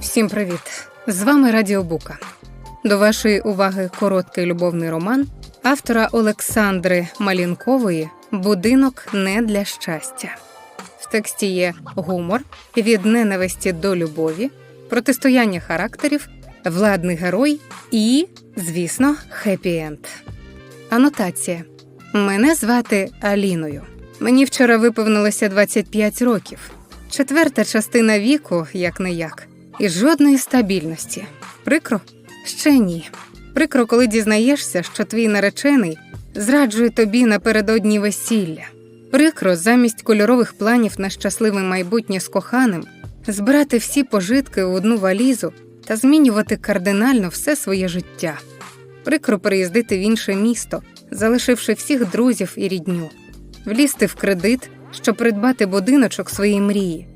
Всім привіт! З вами Радіо Бука. До вашої уваги короткий любовний роман автора Олександри Малінкової Будинок не для щастя. В тексті є гумор від ненависті до любові, протистояння характерів, владний герой і, звісно, хеппі-енд. Анотація. Мене звати Аліною. Мені вчора виповнилося 25 років. Четверта частина віку, як не як, і жодної стабільності. Прикро? Ще ні. Прикро, коли дізнаєшся, що твій наречений зраджує тобі напередодні весілля. Прикро, замість кольорових планів на щасливе майбутнє з коханим, збирати всі пожитки у одну валізу та змінювати кардинально все своє життя. Прикро переїздити в інше місто, залишивши всіх друзів і рідню, влізти в кредит, щоб придбати будиночок своєї мрії,